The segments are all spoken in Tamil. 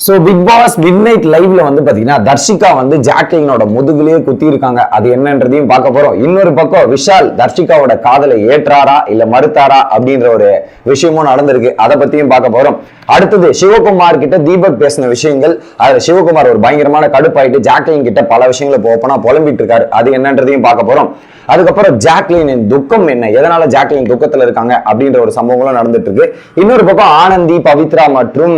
So big pass midnight லைவ்ல வந்து பாத்தீங்கன்னா தர்ஷிகா வந்து ஜாக்லினோட முதுகுலயே குத்தி இருக்காங்க அது என்னன்றதையும் பார்க்க போறோம். இன்னொரு பக்கம் விஷால் தர்ஷிகாவோட காதலை ஏற்றாரா இல்ல மறுத்தாரா அப்படின்ற ஒரு விஷயமும் நடந்திருக்கு. அதை பத்தியும் பார்க்க போறோம். அடுத்தது சிவகுமார் கிட்ட தீபக் பேசின விஷயங்கள். அதுல சிவகுமார் ஒரு பயங்கரமான கடுப்பாயிட்டு ஜாக்லின் கிட்ட பல விஷயங்களை இப்போ ஓப்பனா புலம்பிட்டு இருக்காரு அது என்னன்றதையும் பார்க்க போறோம். அதுக்கப்புறம் ஜாக்லினின் துக்கம் என்ன? எதனால ஜாக்லின் துக்கத்துல இருக்காங்க? அப்படின்ற ஒரு சம்பவங்களும் நடந்துட்டு இருக்கு. இன்னொரு பக்கம் ஆனந்தி பவித்ரா மற்றும்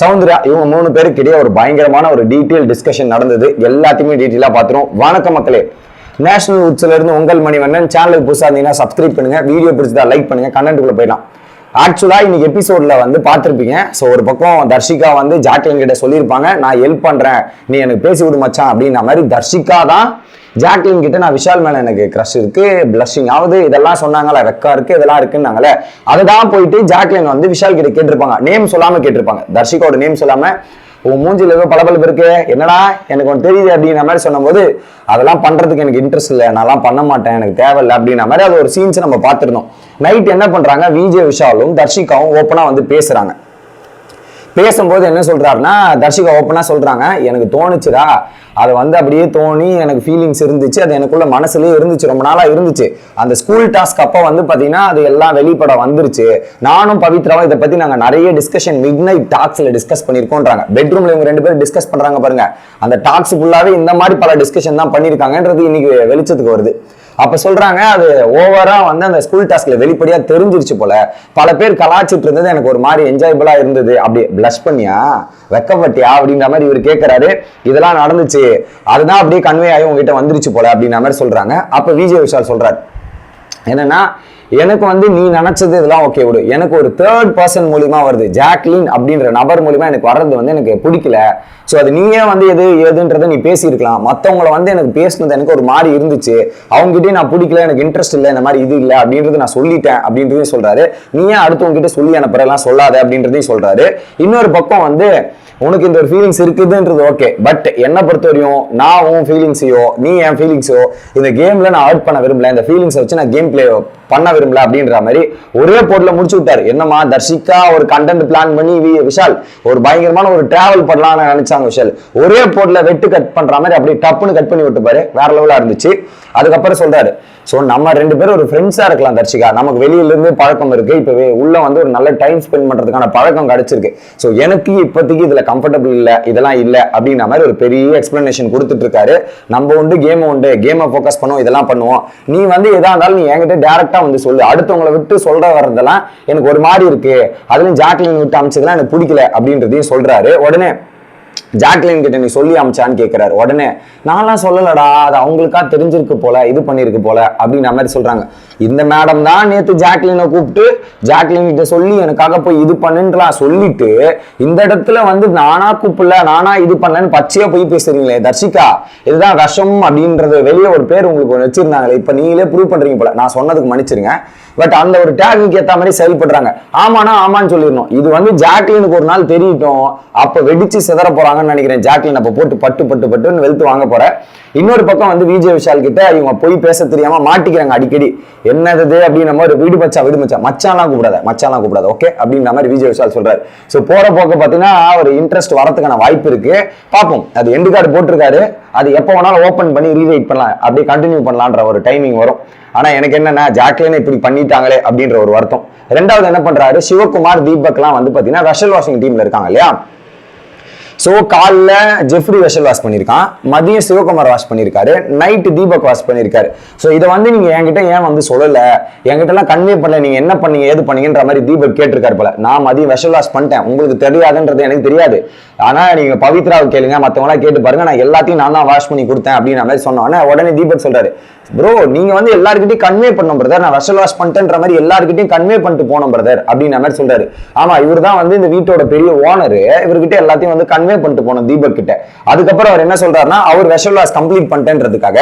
சௌந்தர்யா இவங்க மூணு பேருக்கு இடையே ஒரு பயங்கரமான ஒரு டீட்டெயில் டிஸ்கஷன் நடந்தது. எல்லாத்தையுமே டீட்டெயிலாக பார்த்துரும் வணக்கம் மக்களே. நேஷனல் உட்ஸ்ல இருந்து உங்கள் மணிவண்ணன் சேனலுக்கு புதுசாக இருந்தீங்கன்னா சப்ஸ்கிரைப் பண்ணுங்க. வீடியோ பிடிச்சதா லைக் பண்ணுங்க. கண்டென்ட்டுக்குள்ள போயிடலாம். ஆக்சுவலா இன்னைக்கு எபிசோட்ல வந்து பார்த்துருப்பீங்க. ஸோ ஒரு பக்கம் தர்ஷிகா வந்து ஜாக்லின் கிட்ட சொல்லியிருப்பாங்க நான் ஹெல்ப் பண்றேன். நீ எனக்கு பேசி விடு மச்சான் அப்படின்ற மாதிரி தர்ஷிகா தான் ஜாக்லின் கிட்ட நான் விஷால் மேல எனக்கு க்ரஷ் இருக்கு பிளஷிங் ஆகுது. இதெல்லாம் சொன்னாங்களே வெக்கா இருக்கு இதெல்லாம் இருக்குன்னாங்களே அதை தான் போயிட்டு ஜாக்லின் வந்து விஷால் கிட்ட கேட்டிருப்பாங்க. நேம் சொல்லாம கேட்டிருப்பாங்க. தர்ஷிகாவோட நேம் சொல்லாம உன் மூஞ்சில ஏதோ பளபளப்பு இருக்கு. என்னடா எனக்கு ஒன்று தெரியுது அப்படின்ற மாதிரி சொன்னபோது அதெல்லாம் பண்றதுக்கு எனக்கு இன்ட்ரெஸ்ட் இல்லை. நான்லாம் பண்ண மாட்டேன். எனக்கு தேவையில்லை அப்படின்ற மாதிரி அது ஒரு சீன்ஸ் நம்ம பார்த்துருந்தோம். நைட் என்ன பண்றாங்க? விஜய் விஷாலும் தர்ஷிகாவும் ஓப்பனா வந்து பேசுறாங்க. பேசும்போது என்ன சொல்கிறாருன்னா தர்ஷிகா ஓப்பனாக சொல்கிறாங்க எனக்கு தோணுச்சுடா. அது வந்து அப்படியே தோணி எனக்கு ஃபீலிங்ஸ் இருந்துச்சு. அது எனக்குள்ள மனசுலயே இருந்துச்சு. ரொம்ப நாளாக இருந்துச்சு. அந்த ஸ்கூல் டாஸ்க் அப்போ வந்து பார்த்தீங்கன்னா அது எல்லாம் வெளிப்பட வந்துருச்சு. நானும் பவித்ராவும் இதை பற்றி நாங்கள் நிறைய டிஸ்கஷன் மிட் நைட் டாக்ஸில் டிஸ்கஸ் பண்ணிருக்கோன்றாங்க பெட்ரூமில் இவங்க ரெண்டு பேரும் டிஸ்கஸ் பண்ணுறாங்க பாருங்க. அந்த டாக்ஸ் ஃபுல்லாவே இந்த மாதிரி பல டிஸ்கஷன் தான் பண்ணியிருக்காங்கன்றது இன்னைக்கு வெளிச்சத்துக்கு வருது. அப்ப சொல்றாங்க அது ஓவரா வந்து அந்த ஸ்கூல் டாஸ்க்ல வெளிப்படையா தெரிஞ்சிருச்சு போல. பல பேர் கலாச்சிட்டு இருந்தது எனக்கு ஒரு மாதிரி என்ஜாயபிளா இருந்தது. அப்படி பிளஷ் பண்ணியா? வெக்கப்பட்டியா? அப்படின்ற மாதிரி இவர் கேட்கறாரு இதெல்லாம் நடந்துச்சு. அதுதான் அப்படியே கன்வே ஆகி உங்ககிட்ட வந்துருச்சு போல அப்படின்ற மாதிரி சொல்றாங்க. அப்ப விஜய் விஷால் சொல்றாரு. என்னன்னா எனக்கு வந்து நீ நினைச்சது இதெல்லாம் ஓகே விடு. எனக்கு ஒரு தேர்ட் பர்சன் மூலியமா வருது. ஜாக்லின் அப்படின்ற நபர் மூலியமா எனக்கு வர்றது வந்து எனக்கு பிடிக்கல. ஸோ அது நீயே வந்து எது ஏதுன்றதை நீ பேசியிருக்கலாம். மற்றவங்கள வந்து எனக்கு பேசினது எனக்கு ஒரு மாதிரி இருந்துச்சு. அவங்ககிட்டயே நான் பிடிக்கல எனக்கு இன்ட்ரெஸ்ட் இல்லை இந்த மாதிரி இது இல்லை அப்படின்றது நான் சொல்லிட்டேன் அப்படின்றதையும் சொல்றாரு. நீ ஏன் அடுத்தவங்க சொல்லி அனுப்புறலாம் சொல்லாத அப்படின்றதையும் சொல்றாரு. இன்னொரு பக்கம் வந்து உனக்கு இந்த ஒரு ஃபீலிங்ஸ் இருக்குதுன்றது ஓகே பட் என்ன பொறுத்தவரையும் நான் உன் ஃபீலிங்ஸையோ நீ என் ஃபீலிங்ஸோ இந்த கேம்ல நான் அவுட் பண்ண விரும்பல. இந்த ஃபீலிங்ஸை வச்சு நான் கேம் பிளே பண்ண விரும்பல அப்படின்ற மாதிரி ஒரே போர்ட்ல முடிச்சு விட்டாரு. என்னமா தர்ஷிகா ஒரு கண்டென்ட் பிளான் பண்ணி வி- விஷால் ஒரு பயங்கரமான ஒரு டிராவல் பண்ணலாம்னு நினைச்சாங்க விஷால். ஒரே போர்ட்ல வெட்டு கட் பண்ற மாதிரி அப்படி டப்புன்னு கட் பண்ணி விட்டுப்பாரு. வேற லெவலா இருந்துச்சு. அதுக்கப்புறம் சொல்றாரு. ஸோ நம்ம ரெண்டு பேரும் ஒரு ஃப்ரெண்ட்ஸாக இருக்கலாம் தர்ஷிகா. நமக்கு வெளியிலேருந்து பழக்கம் இருக்கு. இப்போ உள்ள வந்து ஒரு நல்ல டைம் ஸ்பெண்ட் பண்ணுறதுக்கான பழக்கம் கிடைச்சிருக்கு. ஸோ எனக்கு இப்போதைக்கு இதில் கம்ஃபர்டபுள் இல்லை இதெல்லாம் இல்லை அப்படின்ற மாதிரி ஒரு பெரிய எக்ஸ்பிளனேஷன் கொடுத்துட்டு இருக்காரு. நம்ம உண்டு கேம் உண்டு கேமை ஃபோக்கஸ் பண்ணுவோம் இதெல்லாம் பண்ணுவோம். நீ வந்து எதா இருந்தாலும் நீ என்கிட்ட டேரக்டா வந்து சொல்லு. அடுத்தவங்களை விட்டு சொல்ற வர்றதெல்லாம் எனக்கு ஒரு மாதிரி இருக்கு. அதுலயும் ஜாக்லின் விட்டு அமைச்சதெல்லாம் எனக்கு பிடிக்கல அப்படின்றதையும் சொல்றாரு. உடனே ஜாக்லின் கிட்ட நீ சொல்லி அமிச்சான்னு கேட்கிறாரு உடனே நான்லாம் சொல்லலடா அது அவங்களுக்கா தெரிஞ்சிருக்கு போல இது பண்ணிருக்கு போல அப்படின்ற மாதிரி சொல்றாங்க. இந்த மேடம் தான் நேத்து ஜாக்லினை கூப்பிட்டு ஜாக்லின் கிட்ட சொல்லி எனக்காக போய் இது பண்ணுன்றலாம் சொல்லிட்டு இந்த இடத்துல வந்து நானா கூப்பிடல நானா இது பண்ணலன்னு பச்சையா போய் பேசுறீங்களே தர்ஷிகா இதுதான் விஷம் அப்படின்றது வெளியே ஒரு பேர் உங்களுக்கு ஒன்று வச்சிருந்தாங்களே இப்ப நீங்களே ப்ரூவ் பண்றீங்க போல. நான் சொன்னதுக்கு மன்னிச்சிருங்க. பட் அந்த ஒரு டேகுக்கு ஏத்த மாதிரி செயல்படுறாங்க. ஆமானா ஆமான்னு சொல்லிடணும். இது வந்து ஜாக்லினுக்கு ஒரு நாள் தெரியட்டும் அப்ப வெடிச்சு சிதற போறாங்கன்னு நினைக்கிறேன். ஜாக்லின் அப்போ போட்டு பட்டு பட்டு பட்டுன்னு வெளுத்து வாங்க போற. இன்னொரு பக்கம் வந்து விஜய் விஷால் கிட்ட இவங்க போய் பேச தெரியாம மாட்டிக்கிறாங்க அடிக்கடி. என்னது அப்படின்ற மாதிரி வீடு மச்சா வீடு மச்சா மச்சான்லாம் கூப்பிடாத மச்சாலாம் கூப்பிடாத ஓகே அப்படின்ற மாதிரி விஜய் விஷால் சொல்றாரு. ஸோ போற போக்க பாத்தீங்கன்னா ஒரு இன்ட்ரெஸ்ட் வரதுக்கான வாய்ப்பு இருக்கு. பார்ப்போம். அது எண்டு கார்டு போட்டிருக்காரு. அது எப்போ வேணாலும் ஓப்பன் பண்ணி ரீரைட் பண்ணலாம். அப்படியே கண்டினியூ பண்ணலான்ற ஒரு டைமிங் வரும். ஆனா எனக்கு என்னன்னா ஜாக்லின் இப்படி பண்ணிட்டாங்களே அப்படின்ற ஒரு வருத்தம். ரெண்டாவது என்ன பண்றாரு? சிவகுமார் தீபக்லாம் வந்து பாத்தீங்கன்னா வெஷல் வாஷிங் டீம்ல இருக்காங்க இல்லையா? ஸோ காலைல ஜெஃப்ரி வெஷல் வாஷ் பண்ணியிருக்கான். மதியம் சிவகுமார் வாஷ் பண்ணியிருக்காரு. நைட்டு தீபக் வாஷ் பண்ணியிருக்காரு. ஸோ இதை வந்து நீங்க என்கிட்ட ஏன் வந்து சொல்லல? என்கிட்டலாம் கன்வே பண்ணல. நீங்க என்ன பண்ணீங்க? ஏது பண்ணீங்கன்ற மாதிரி தீபக் கேட்டிருக்காரு போல. நான் மதியம் வெஷல் வாஷ் பண்ணிட்டேன். உங்களுக்கு தெரியாதுன்றது எனக்கு தெரியாது. ஆனா நீங்க பவித்ராவை கேளுங்க மத்தவங்களாம் கேட்டு பாருங்க. நான் எல்லாத்தையும் நான் தான் வாஷ் பண்ணி கொடுத்தேன் அப்படின்ற மாதிரி சொன்னோன்னே உடனே தீபக் சொல்றாரு ப்ரோ நீங்க வந்து எல்லாருக்கிட்டையும் கன்வே பண்ணோம் பிரதர் நான் வெஷல் வாஷ் பண்ணிட்டேன்ற மாதிரி எல்லாருக்கிட்டையும் கன்வே பண்ணிட்டு போனோம் பிரதர் அப்படின்ற மாதிரி சொல்றாரு. ஆமா இவர் தான் வந்து இந்த வீட்டோட பெரிய ஓனர் இவர்கிட்ட எல்லாத்தையும் வந்து கன்வே பண்ணிட்டு போனோம் தீபக் கிட்ட அதுக்கப்புறம் அவர் என்ன சொல்றாருன்னா அவர் வெஷல் வாஷ் கம்ப்ளீட் பண்ணிட்டேன்றதுக்காக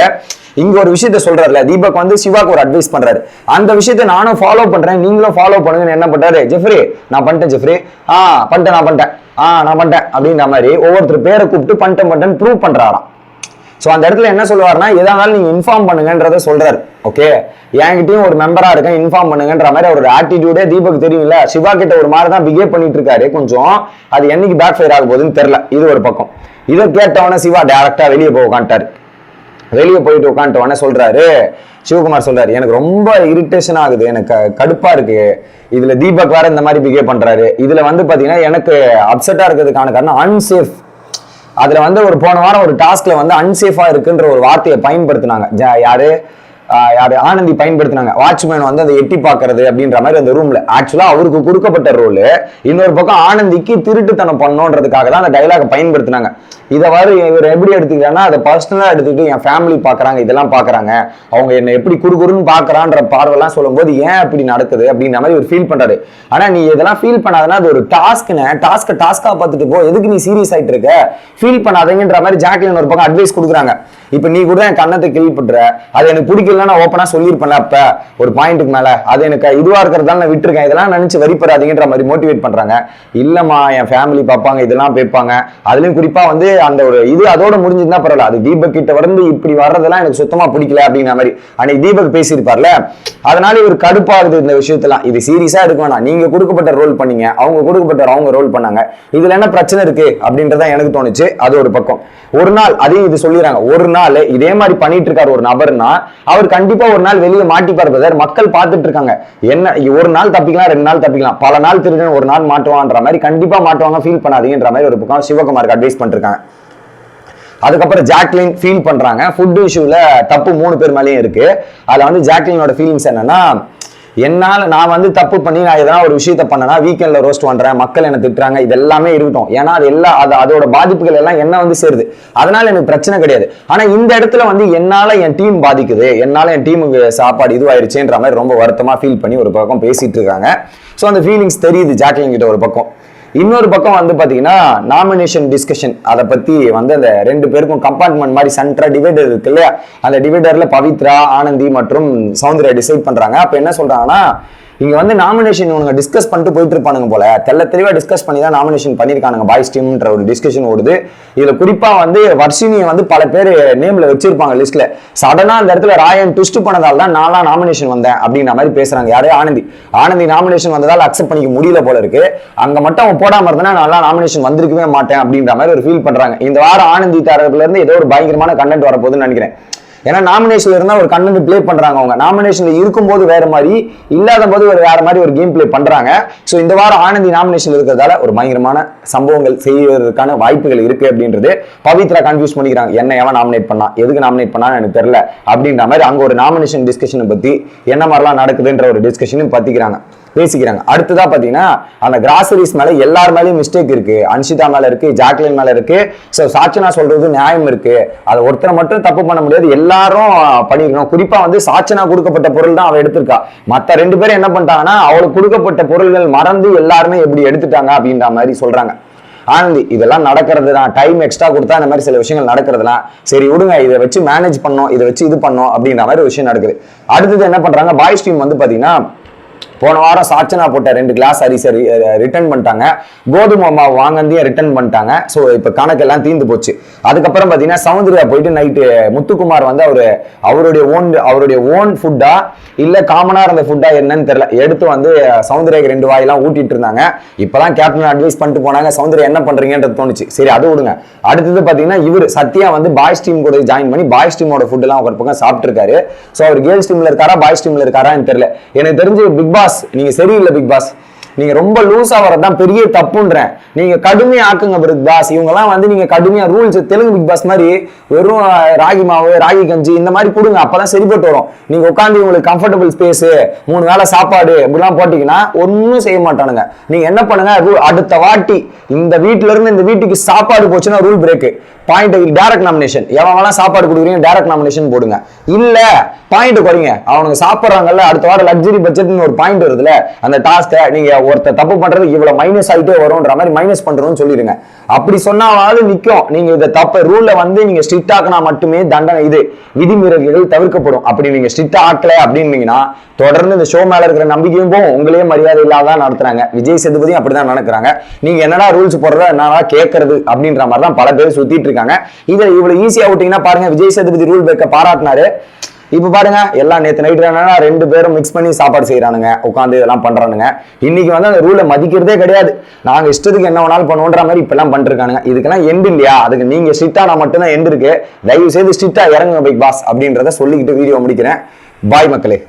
இங்க ஒரு விஷயத்த சொல்றாருல தீபக் வந்து சிவாக்கு ஒரு அட்வைஸ் பண்றாரு. அந்த விஷயத்த நானும் ஃபாலோ பண்றேன் நீங்களும் ஃபாலோ பண்ணுங்கன்னு என்ன பண்றாரு ஜெஃப்ரி நான் பண்ணிட்டேன் ஜெஃப்ரி. ஆ பண்ணிட்டேன் நான் பண்ணிட்டேன். ஆ நான் பண்ணிட்டேன் அப்படின்ற மாதிரி ஒவ்வொருத்தர் பேரை கூப்பிட்டு பண்ணிட்டேன் பண்ணிட்டேன் ப்ரூவ் பண்றாராம். ஸோ அந்த இடத்துல என்ன சொல்லுவாருன்னா எதானாலும் நீங்கள் நீங்க இன்ஃபார்ம் பண்ணுங்கன்றத சொல்றாரு. ஓகே என்கிட்டயும் ஒரு மெம்பரா இருக்கேன் இன்ஃபார்ம் பண்ணுங்கன்ற மாதிரி அவரோட ஆட்டிடியூடே தீபக் தெரியும்ல? சிவா கிட்ட ஒரு மாதிரி தான் பிஹேவ் பண்ணிட்டு இருக்காரு கொஞ்சம். அது என்னைக்கு பேக் ஃபயர் ஆக போகுதுன்னு தெரியல. இது ஒரு பக்கம். இதை கேட்டவன சிவா டேரக்டாக வெளியே போக உட்காந்துட்டாரு. வெளியே போயிட்டு உட்காந்துட்டு உடனே சொல்றாரு. சிவகுமார் சொல்றாரு எனக்கு ரொம்ப இரிட்டேஷன் ஆகுது. எனக்கு கடுப்பாக கடுப்பா இருக்கு. இதுல தீபக் வேற இந்த மாதிரி பிஹேவ் பண்றாரு. இதுல வந்து பாத்தீங்கன்னா எனக்கு அப்செட்டா இருக்கிறதுக்கான காரணம் அன்சேஃப் அதுல வந்து ஒரு போன வாரம் ஒரு டாஸ்க்ல வந்து அன்சேஃபா இருக்குன்ற ஒரு வார்த்தையை பயன்படுத்தினாங்க. ஜ- யாரு? யாரு? ஆனந்தி பயன்படுத்தினாங்க. வாட்ச்மேன் வந்து அதை எட்டி பார்க்கறது அப்படின்ற மாதிரி அந்த ரூம்ல ஆக்சுவலா அவருக்கு கொடுக்கப்பட்ட ரோல் இன்னொரு பக்கம் ஆனந்திக்கு திருட்டுத்தனம் பண்ணோன்றதுக்காக தான் அந்த டைலாக பயன்படுத்தினாங்க. இதை வர இவர் எப்படி எடுத்துக்கிறான்னா அதை பர்சனலா எடுத்துக்கிட்டு என் ஃபேமிலி பாக்குறாங்க இதெல்லாம் பாக்குறாங்க அவங்க என்ன எப்படி குறுகுறுன்னு பாக்குறான்ற பார்வைலாம் சொல்லும்போது ஏன் அப்படி நடக்குது? அப்படின்ற மாதிரி ஒரு ஃபீல் பண்றாரு. ஆனா நீ இதெல்லாம் ஃபீல் பண்ணாதனா அது ஒரு டாஸ்க்னு டாஸ்க்கை டாஸ்கா பார்த்துட்டு போ. எதுக்கு நீ சீரியஸ் ஆயிட்டு இருக்க? ஃபீல் பண்ணாதீங்கன்ற மாதிரி ஜாக்லின் ஒரு பக்கம் அட்வைஸ் கொடுக்குறாங்க. இப்போ நீ கூட என் கண்ணத்தை கிழிப்பட்டுற அது எனக்கு பிடிக்கல பிடிக்கலன்னா நான் ஓப்பனா சொல்லியிருப்பேன் அப்ப ஒரு பாயிண்ட்டுக்கு மேல. அது எனக்கு இதுவா இருக்கிறதால நான் விட்டுருக்கேன். இதெல்லாம் நினைச்சு வரிப்படாதீங்கன்ற மாதிரி மோட்டிவேட் பண்றாங்க. இல்லம்மா என் ஃபேமிலி பார்ப்பாங்க இதெல்லாம் பேப்பாங்க. அதுலயும் குறிப்பா வந்து அந்த ஒரு இது அதோட முடிஞ்சிருந்தா பரவாயில்ல. அது தீபக் கிட்ட வந்து இப்படி வர்றதெல்லாம் எனக்கு சுத்தமா பிடிக்கல அப்படிங்கிற மாதிரி. அன்னைக்கு தீபக் பேசியிருப்பார்ல. அதனால இவர் கடுப்பாகுது இந்த விஷயத்தெல்லாம். இது சீரியஸா எடுக்க வேணாம். நீங்க கொடுக்கப்பட்ட ரோல் பண்ணீங்க. அவங்க கொடுக்கப்பட்ட அவங்க ரோல் பண்ணாங்க. இதுல என்ன பிரச்சனை இருக்கு அப்படின்றத எனக்கு தோணுச்சு. அது ஒரு பக்கம். ஒரு நாள் அதையும் இது சொல்லிடுறாங்க. ஒரு நாள் இதே மாதிரி பண்ணிட்டு இருக்காரு ஒரு நபர்னா அவர் கண்டிப்பா ஒரு நாள் வெளியே மாட்டிப்பார் பிரதர் மக்கள் பார்த்துட்டு இருக்காங்க. என்ன ஒரு நாள் தப்பிக்கலாம் ரெண்டு நாள் தப்பிக்கலாம். பல நாள் திருடன் ஒரு நாள் மாட்டுவான்ற மாதிரி கண்டிப்பா மாட்டுவாங்க ஃபீல் பண்ணாதீங்கன்ற மாதிரி ஒரு பக்கம் சிவகுமாருக்கு அட்வைஸ் பண்ணிருக்காங்க. அதுக்கப்புறம் ஜாக்லின் ஃபீல் பண்றாங்க. ஃபுட் இஷ்யூல தப்பு மூணு பேர் மேலேயும் இருக்கு. அதுல வந்து ஜாக்லினோட ஃபீலிங்ஸ் என்னன்னா என்னால் நான் வந்து தப்பு பண்ணி நான் எதனா ஒரு விஷயத்த பண்ணனா வீக்கெண்டில் ரோஸ்ட் பண்ணுறேன் மக்கள் என்ன திட்டுறாங்க இது எல்லாமே இருக்கட்டும். ஏன்னா அது எல்லா அது அதோட பாதிப்புகள் எல்லாம் என்ன வந்து சேருது? அதனால எனக்கு பிரச்சனை கிடையாது. ஆனால் இந்த இடத்துல வந்து என்னால் என் டீம் பாதிக்குது என்னால் என் டீமுக்கு சாப்பாடு இதுவாயிருச்சுன்ற மாதிரி ரொம்ப வருத்தமாக ஃபீல் பண்ணி ஒரு பக்கம் பேசிகிட்டு இருக்காங்க. ஸோ அந்த ஃபீலிங்ஸ் தெரியுது ஜாக்லின் கிட்ட ஒரு பக்கம். இன்னொரு பக்கம் வந்து பார்த்தீங்கன்னா நாமினேஷன் டிஸ்கஷன் அதை பற்றி வந்து அந்த ரெண்டு பேருக்கும் கம்பார்ட்மெண்ட் மாதிரி சென்டரா டிவைடர் இருக்கு இல்லையா? அந்த டிவைடரில் பவித்ரா ஆனந்தி மற்றும் சௌந்தர்யா டிசைட் பண்ணுறாங்க அப்போ என்ன சொல்கிறாங்கன்னா இங்கே வந்து நாமினேஷன் இவனுங்க டிஸ்கஸ் பண்ணிட்டு போயிட்டு இருப்பானுங்க போல. தெல்ல தெளிவாக டிஸ்கஸ் பண்ணி தான் நாமினேஷன் பண்ணியிருக்கானுங்க. பாய்ஸ் டீம்ன்ற ஒரு டிஸ்கஷன் ஓடுது. இதில் குறிப்பாக வந்து வர்ஷினியை வந்து பல பேர் நேமில் வச்சிருப்பாங்க லிஸ்ட்டில் சடனாக அந்த இடத்துல ராயன் ட்விஸ்ட் பண்ணதால் தான் நான்லாம் நாமினேஷன் வந்தேன் அப்படின்ற மாதிரி பேசுகிறாங்க யாரே? ஆனந்தி. ஆனந்தி நாமினேஷன் வந்ததால் அக்செப்ட் பண்ணிக்க முடியல போல இருக்கு. அங்கே மட்டும் அவன் போடாமல் இருந்தால் நான்லாம் நாமினேஷன் வந்திருக்கவே மாட்டேன் அப்படின்ற மாதிரி ஒரு ஃபீல் பண்ணுறாங்க இந்த வாரம் ஆனந்தி தரப்புலேருந்து ஏதோ ஒரு பயங்கரமான கண்டென்ட் வரப்போகுதுன்னு நினைக்கிறேன். ஏன்னா நாமினேஷன்ல இருந்தா ஒரு கண்டென்ட் ப்ளே பண்றாங்க அவங்க. நாமினேஷன்ல இருக்கும்போது வேற மாதிரி இல்லாத போது ஒரு வேற மாதிரி ஒரு கேம் ப்ளே பண்றாங்க. ஸோ இந்த வாரம் ஆனந்தி நாமினேஷன் இருக்கிறதால ஒரு பயங்கரமான சம்பவங்கள் செய்வதற்கான வாய்ப்புகள் இருக்கு அப்படின்றது பவித்ரா கன்ஃபியூஸ் பண்ணிக்கிறாங்க. என்ன எவன் நாமினேட் பண்ணா? எதுக்கு நாமினேட் பண்ணான்னு எனக்கு தெரியல. அப்படின்ற மாதிரி அங்க ஒரு நாமினேஷன் டிஸ்கஷனை பத்தி என்ன மாதிரிலாம் நடக்குதுன்ற ஒரு டிஸ்கஷனும் பத்திக்கிறாங்க. பேசிக்கிறாங்க. அடுத்ததா பாத்தீங்கன்னா அந்த கிராசரிஸ் மேல எல்லார் மேலயும் மிஸ்டேக் இருக்கு. அன்ஷிதா மேல இருக்கு ஜாக்லின் மேல இருக்கு. ஸோ சாட்சனா சொல்றது நியாயம் இருக்கு. அதை ஒருத்தரை மட்டும் தப்பு பண்ண முடியாது. எல்லாரும் பண்ணிருக்கணும். குறிப்பா வந்து சாட்சனா கொடுக்கப்பட்ட பொருள் தான் அவள் எடுத்திருக்கா. மத்த ரெண்டு பேரும் என்ன பண்ணிட்டாங்கன்னா அவளுக்கு கொடுக்கப்பட்ட பொருள்கள் மறந்து எல்லாருமே எப்படி எடுத்துட்டாங்க அப்படின்ற மாதிரி சொல்றாங்க. ஆனந்தி இதெல்லாம் நடக்கிறது தான் டைம் எக்ஸ்ட்ரா கொடுத்தா இந்த மாதிரி சில விஷயங்கள் நடக்கிறதுலாம். சரி விடுங்க. இதை வச்சு மேனேஜ் பண்ணோம். இதை வச்சு இது பண்ணோம் அப்படின்ற மாதிரி ஒரு விஷயம் நடக்குது. அடுத்தது என்ன பண்றாங்க? பாய்ஸ் டீம் வந்து பாத்தீங்கன்னா போன வாரம் சாச்சனா போட்ட ரெண்டு கிளாஸ் அரிசி ரிட்டர்ன் பண்ணிட்டாங்க. கோதுமை மாவு வாங்கந்தையும் ரிட்டர்ன் பண்ணிட்டாங்க. ஸோ இப்போ கணக்கெல்லாம் தீர்ந்து போச்சு. அதுக்கப்புறம் பார்த்தீங்கன்னா சவுந்தர்யா போயிட்டு நைட்டு முத்துக்குமார் வந்து அவர் அவருடைய ஓன் அவருடைய ஓன் ஃபுட்டா இல்லை காமனாக இருந்த ஃபுட்டா என்னன்னு தெரியல எடுத்து வந்து சவுந்தர்யாக்கு ரெண்டு வாயெல்லாம் ஊட்டிட்டு இருந்தாங்க. இப்போதான் கேப்டன் அட்வைஸ் பண்ணிட்டு போனாங்க சவுந்தர்யா என்ன பண்ணுறீங்கன்றது தோணுச்சு. சரி அது விடுங்க. அடுத்தது பார்த்தீங்கன்னா இவர் சத்யா வந்து பாய்ஸ் டீம் கூட ஜாயின் பண்ணி பாய்ஸ் டீமோட ஃபுட்டெல்லாம் ஒரு பக்கம் சாப்பிட்ருக்காரு ஸோ அவர் கேர்ள்ஸ் டீமில் இருக்காரா பாய்ஸ் டீமில் இருக்காரான்னு தெரியல. எனக்கு தெரிஞ்சு பிக் பாஸ் நீங்கள் சரியில்லை பிக் பாஸ். நீங்க ரொம்ப லூஸா வரதான் பெரிய தப்புன்றேன் நீங்க கடுமையா ஆக்குங்க பிரிக் பாஸ் இவங்கெல்லாம் வந்து நீங்க கடுமையா ரூல்ஸ் தெலுங்கு பிக் பாஸ் மாதிரி வெறும் ராகி மாவு ராகி கஞ்சி இந்த மாதிரி கொடுங்க. அப்பதான் சரிப்பட்டு வரும். நீங்க உட்காந்து உங்களுக்கு கம்ஃபர்டபுள் ஸ்பேஸ் மூணு வேளை சாப்பாடு இப்படிலாம் போட்டீங்கன்னா ஒன்றும் செய்ய மாட்டானுங்க. நீங்க என்ன பண்ணுங்க? அடுத்த வாட்டி இந்த வீட்டுல இருந்து இந்த வீட்டுக்கு சாப்பாடு போச்சுன்னா rule break point direct nomination எவன் சாப்பாடு கொடுக்குறீங்க டைரக்ட் நாமினேஷன் போடுங்க. இல்ல பாயிண்ட் குறைங்க. அவனுக்கு சாப்பிட்றாங்கல்ல அடுத்த வாரம் லக்ஸரி பட்ஜெட்னு ஒரு பாயிண்ட் வருதுல அந்த டாஸ்க்கை நீங்க ஒருத்தர் தப்பு பண்றது இவ்வளவு மைனஸ் ஆகிட்டே வரும்ன்ற மாதிரி மைனஸ் பண்றோம்னு சொல்லிடுங்க. அப்படி சொன்னாவது நிற்கும் நீங்க இந்த தப்பு ரூல்ல வந்து நீங்க ஸ்ட்ரிக்ட் ஆக்கினா மட்டுமே தண்டனை இது. விதிமீறல்கள் தவிர்க்கப்படும். அப்படி நீங்க ஸ்ட்ரிக்ட் ஆக்கல அப்படின்னீங்கன்னா தொடர்ந்து இந்த ஷோ மேல இருக்கிற நம்பிக்கையும் போகும். உங்களே மரியாதை இல்லாதான் நடத்துறாங்க. விஜய் சேதுபதியும் அப்படிதான் நடக்கிறாங்க. நீங்க என்னடா ரூல்ஸ் போடுறத என்னடா கேட்கறது அப்படின்ற மாதிரி தான் பல பேர் சுத்திட்டு இருக்காங்க. இதை இவ்வளவு ஈஸியா விட்டீங்கன்னா பாருங்க விஜய் சேதுபதி ரூல் பேக்க பாராட்டினாரு. இப்போ பாருங்க எல்லாம் நேற்று நைட் என்னன்னா ரெண்டு பேரும் மிக்ஸ் பண்ணி சாப்பாடு செய்கிறானுங்க உட்காந்து இதெல்லாம் பண்ணுறானுங்க இன்னைக்கு வந்து அந்த ரூலை மதிக்கிறதே கிடையாது. நாங்கள் இஷ்டத்துக்கு என்ன வேணாலும் பண்ணுவோன்ற மாதிரி இப்பெல்லாம் பண்ணிருக்கானுங்க இதுக்கெல்லாம் எண்டு இல்லையா? அதுக்கு நீங்கள் ஸ்ட்ரிக்டானா மட்டும்தான் எண்டு இருக்கு. தயவு செய்து ஸ்ட்ரிக்டாக இறங்குங்க பிக் பாஸ் அப்படின்றத சொல்லிக்கிட்டு வீடியோ முடிக்கிறேன். பாய் மக்களே.